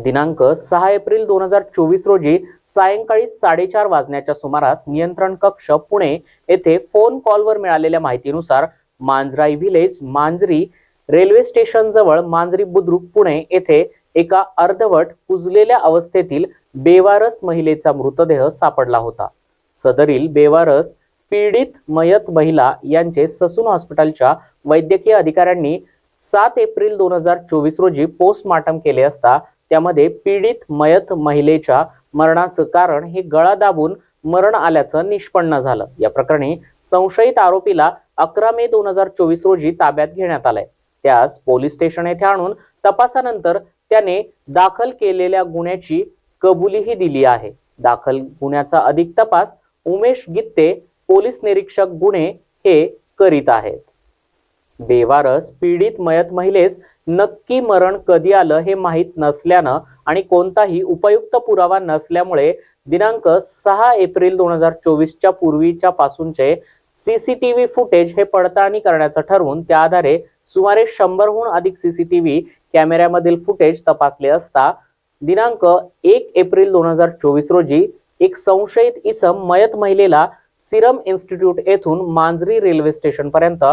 दिनांक सहा एप्रिल दोन हजार चोवीस रोजी सायंकाळी साडेचार वाजण्याच्या सुमारास नियंत्रण कक्ष पुणे येथे फोन कॉलवर मिळालेल्या माहितीनुसार Manjrai village Manjari railway station जवळ मांजरी बुद्रुक पुणे येथे एका अर्धवट कुजलेल्या अवस्थेतील बेवारस महिलेचा मृतदेह सापडला होता. सदरील बेवारस पीडित मयत महिला यांचे ससून हॉस्पिटलच्या वैद्यकीय अधिकाऱ्यांनी सात एप्रिल दोन हजार चोवीस रोजी पोस्टमार्टम केले असता त्यामध्ये पीडित मयत महिलेच्या मरणाचं कारण हे गळा दाबून मरण आल्याचं निष्पन्न झालं. या प्रकरणी संशयित आरोपीला अकरा मे दोन हजार चोवीस रोजी ताब्यात घेण्यात आलंय. त्यास पोलीस स्टेशन येथे आणून तपासानंतर त्याने दाखल केलेल्या गुन्ह्याची कबुलीही दिली आहे. दाखल गुन्ह्याचा अधिक तपास उमेश गित्ते पोलीस निरीक्षक गुन्हे हे करीत आहेत. बेवारस पीडित मयत महिलेस नक्की मरण कधी आलं हे माहीत नसल्यानं आणि कोणताही उपयुक्त पुरावा नसल्यामुळे दिनांक सहा एप्रिल दोन हजार चोवीसच्या पूर्वीच्या पासूनचे सीसीटीव्ही फुटेज हे पडताळणी करण्याचं ठरवून त्या आधारे सुमारे शंभरहून अधिक सीसीटीव्ही कॅमेऱ्यामधील फुटेज तपासले असता दिनांक एक एप्रिल दोन हजार चोवीस रोजी एक संशयित इसम मयत महिलेला सिरम इन्स्टिट्यूट येथून मांजरी रेल्वे स्टेशन पर्यंत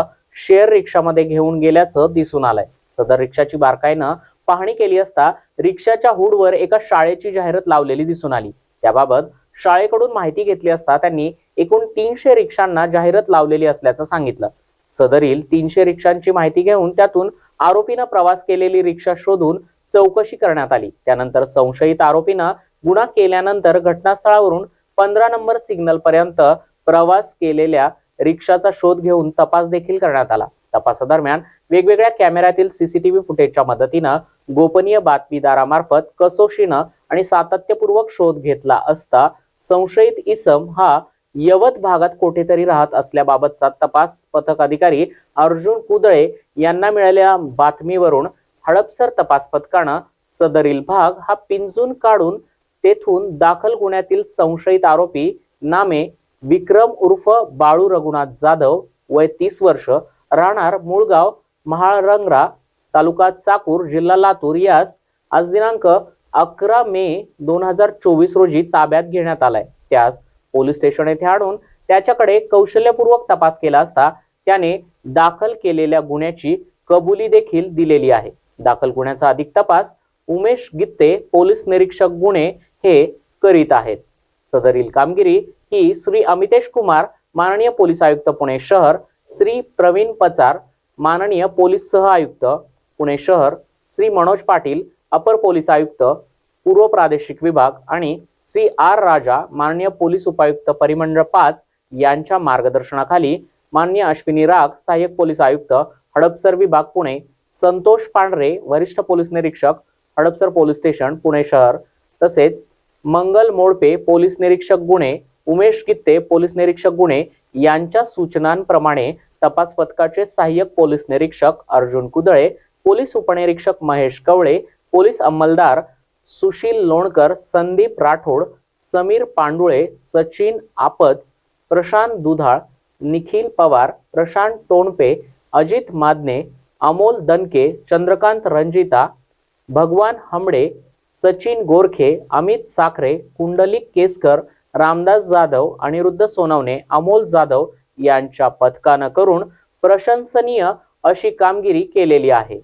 शेअर रिक्षामध्ये घेऊन गेल्याचं दिसून आलंय. सदर रिक्षाची बारकाईनं पाहणी केली असता रिक्षाच्या हुडवर एका शाळेची जाहिरात लावलेली दिसून आली. त्याबाबत शाळेकडून माहिती घेतली असता त्यांनी एकूण तीनशे रिक्षांना जाहिरात लावलेली असल्याचं सांगितलं. सदरील तीनशे रिक्षांची माहिती घेऊन त्यातून आरोपीनं प्रवास केलेली रिक्षा शोधून चौकशी करण्यात आली. त्यानंतर संशयित आरोपीनं गुन्हा केल्यानंतर घटनास्थळावरून पंधरा नंबर सिग्नल पर्यंत प्रवास केलेल्या रिक्षाचा शोध घेऊन तपास देखील करण्यात आला. तपासादरम्यान वेगवेगळ्या कॅमेऱ्यातील सीसीटीव्ही फुटेजच्या मदतीनं गोपनीय बातमीदारामार्फत कसोशीनं आणि सातत्यपूर्वक शोध घेतला असता संशयित इसम हा यवत भागात कुठेतरी राहत असल्याबाबतचा तपास पथक अधिकारी अर्जुन कुदळे यांना मिळालेल्या बातमीवरून हडपसर तपास पथकानं सदरील भाग हा पिंजून काढून तेथून दाखल गुन्ह्यातील संशयित आरोपी नामे विक्रम उर्फ बाळू रघुनाथ जाधव वय तीस वर्ष राहणार मुळगाव महाळरंगरा तालुका चाकूर जिल्हा लातूर. यास आज दिनांक अकरा मे दोन हजार चोवीस रोजी ताब्यात घेण्यात आलाय. त्यास पोलीस स्टेशन येथे आणून त्याच्याकडे कौशल्यपूर्वक तपास केला असता त्याने दाखल केलेल्या गुन्ह्याची कबुली देखील दिलेली आहे. दाखल गुन्ह्याचा अधिक तपास उमेश गित्ते पोलीस निरीक्षक गुन्हे हे करीत आहेत. सदरील कामगिरी ही श्री अमितेश कुमार माननीय पोलीस आयुक्त पुणे शहर श्री प्रवीण पचार माननीय पोलीस सह आयुक्त पुणे शहर श्री मनोज पाटील अपर पोलीस आयुक्त पूर्व प्रादेशिक विभाग आणि श्री आर राजा माननीय पोलीस उपायुक्त परिमंडळ पाच यांच्या मार्गदर्शनाखाली मान्य अश्विनी राग सहाय्यक पोलीस आयुक्त हडपसर विभाग पुणे संतोष पांढरे वरिष्ठ पोलीस निरीक्षक हडपसर पोलीस स्टेशन पुणे शहर तसेच मंगल मोडपे पोलीस निरीक्षक गुणे उमेश गित्ते पोलीस निरीक्षक गुन्हे यांच्या सूचनांप्रमाणे तपास पथकाचे सहाय्यक पोलीस निरीक्षक अर्जुन कुदळे पोलीस उपनिरीक्षक महेश कवळे पोलीस अंमलदार सुशील लोणकर संदीप राठोड समीर पांडुळे सचिन आपच प्रशांत दुधाळ निखिल पवार प्रशांत टोणपे अजित मादने अमोल दनके चंद्रकांत रंजिता भगवान हमडे सचिन गोरखे अमित साखरे कुंडलिक केसकर रामदास जाधव अनिरुद्ध सोनवणे अमोल जाधव यांच्या पथकानं करून प्रशंसनीय अशी कामगिरी केलेली आहे.